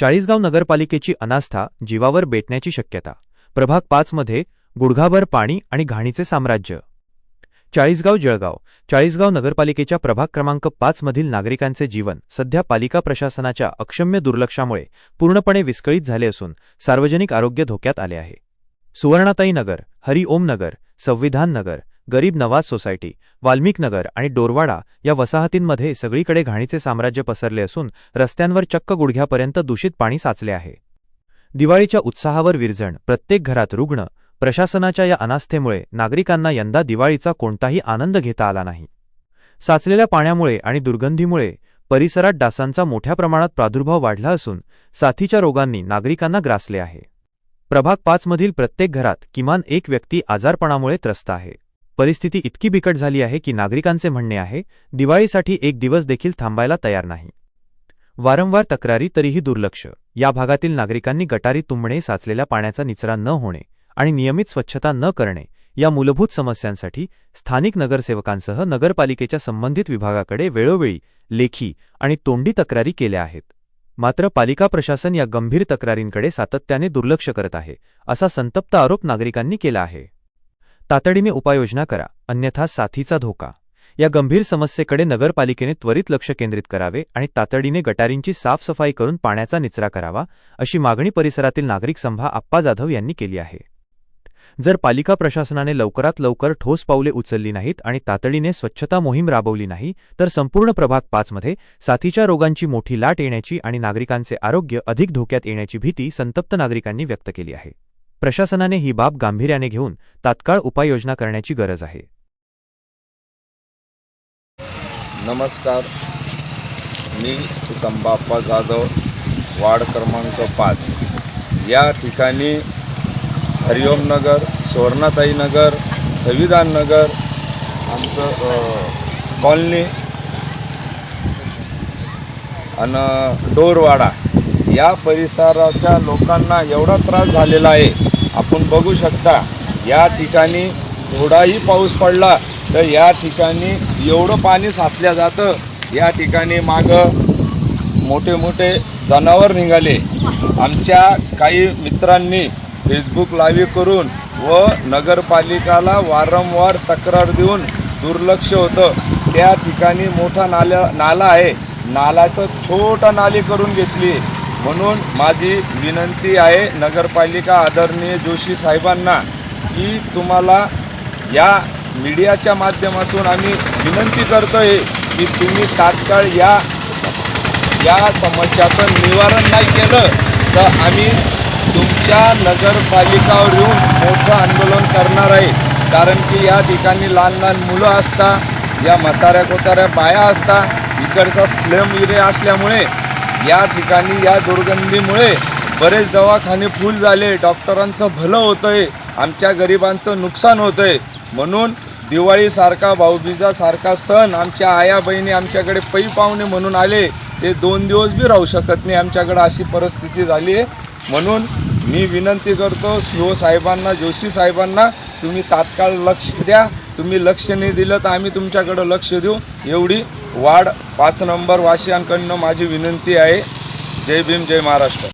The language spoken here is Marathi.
चाळीसगाव नगरपालिकेची अनास्था जीवावर बेटण्याची शक्यता. प्रभाग पाचमध्ये गुडघाभर पाणी आणि घाणीचे साम्राज्य. चाळीसगाव जळगाव. चाळीसगाव नगरपालिकेच्या प्रभाग क्रमांक पाचमधील नागरिकांचे जीवन सध्या पालिका प्रशासनाच्या अक्षम्य दुर्लक्षामुळे पूर्णपणे विस्कळीत झाले असून सार्वजनिक आरोग्य धोक्यात आले आहे. सुवर्णाताई नगर हरिओम नगर संविधान नगर गरीब नवाज सोसायटी वाल्मिक नगर आणि डोरवाडा या वसाहतींमध्ये सगळीकडे घाणीचे साम्राज्य पसरले असून रस्त्यांवर चक्क गुडघ्यापर्यंत दूषित पाणी साचले आहे. दिवाळीच्या उत्साहावर विरजण प्रत्येक घरात रुग्ण प्रशासनाच्या या अनास्थेमुळे नागरिकांना यंदा दिवाळीचा कोणताही आनंद घेता आला नाही. साचलेल्या पाण्यामुळे आणि दुर्गंधीमुळे परिसरात डासांचा मोठ्या प्रमाणात प्रादुर्भाव वाढला असून साथीच्या रोगांनी नागरिकांना ग्रासले आहे. प्रभाग पाचमधील प्रत्येक घरात किमान एक व्यक्ती आजारपणामुळे त्रस्त आहे. परिस्थिती इतकी बिकट झाली आहे की नागरिकांचे म्हणणे आहे दिवाळीसाठी एक दिवस देखील थांबायला तयार नाही. वारंवार तक्रारी तरीही दुर्लक्ष. या भागातील नागरिकांनी गटारी तुंबणे साचलेल्या पाण्याचा निचरा न होणे आणि नियमित स्वच्छता न करणे या मूलभूत समस्यांसाठी स्थानिक नगरसेवकांसह नगरपालिकेच्या संबंधित विभागाकडे वेळोवेळी लेखी आणि तोंडी तक्रारी केल्या आहेत. मात्र पालिका प्रशासन या गंभीर तक्रारींकडे सातत्याने दुर्लक्ष करत आहे असा संतप्त आरोप नागरिकांनी केला आहे. तातडीने उपाययोजना करा अन्यथा साथीचा धोका. या गंभीर समस्येकडे नगरपालिकेने त्वरित लक्ष केंद्रित करावे आणि तातडीने गटारींची साफसफाई करून पाण्याचा निचरा करावा अशी मागणी परिसरातील नागरिक संभा आप्पा जाधव यांनी केली आहे. जर पालिका प्रशासनाने लवकरात लवकर ठोस पावले उचलली नाहीत आणि तातडीने स्वच्छता मोहीम राबवली नाही तर संपूर्ण प्रभाग पाचमध्ये साथीच्या रोगांची मोठी लाट येण्याची आणि नागरिकांचे आरोग्य अधिक धोक्यात येण्याची भीती संतप्त नागरिकांनी व्यक्त केली आहे. प्रशासनाने ही बाब गांभीर्याने घेऊन तात्काळ उपाययोजना करण्याची गरज आहे. नमस्कार. मी संबाप्पा जाधव वार्ड क्रमांक पाच. या ठिकाणी हरिओम नगर सुवर्णाताई नगर संविधान नगर आमचं कॉलनी आणि डोरवाडा. या परिसराच्या लोकांना एवढा त्रास झालेला आहे. आपण बघू शकता या ठिकाणी थोडाही पाऊस पडला तर या ठिकाणी एवढं पाणी साचल्या जातं. या ठिकाणी मागं मोठे मोठे जनावर निघाले. आमच्या काही मित्रांनी फेसबुक लाईव्ह करून व नगरपालिकाला वारंवार तक्रार देऊन दुर्लक्ष होतं. त्या ठिकाणी मोठा नाल्या नाला आहे. नालाचं छोटा नाली करून घेतली. म्हणून माझी विनंती आहे नगरपालिका आदरणीय जोशी साहेबांना की तुम्हाला या मीडियाच्या माध्यमातून आम्ही विनंती करतोय की तुम्ही तात्काळ या या समस्याचं निवारण नाही केलं तर आम्ही तुमच्या नगरपालिकावर येऊन मोठं आंदोलन करणार आहे. कारण की या ठिकाणी लहान लहान मुलं असता या म्हाताऱ्या कोताऱ्या बाया असता इकडचा स्लम एरिया असल्यामुळे या ठिकाणी या दुर्गंधीमुळे बरेच दवाखाने फुल झाले. डॉक्टरांचं भलं होतं आहे आमच्या गरिबांचं नुकसान होतं आहे म्हणून दिवाळीसारखा भाऊबीजासारखा सण आमच्या आया बहिणी आमच्याकडे पै पाहुणे म्हणून आले. ते दोन दिवस बी राहू शकत नाही. आमच्याकडं अशी परिस्थिती झाली आहे. म्हणून मी विनंती करतो शिवसाहेबांना साहेबांना जोशी साहेबांना तुम्ही तात्काळ लक्ष द्या. तुम्ही लक्ष नाही दिलं तर आम्ही तुमच्याकडं लक्ष देऊ. एवढी वाढ पाच नंबर वाशियांकडनं माझी विनंती आहे. जय भीम जय महाराष्ट्र.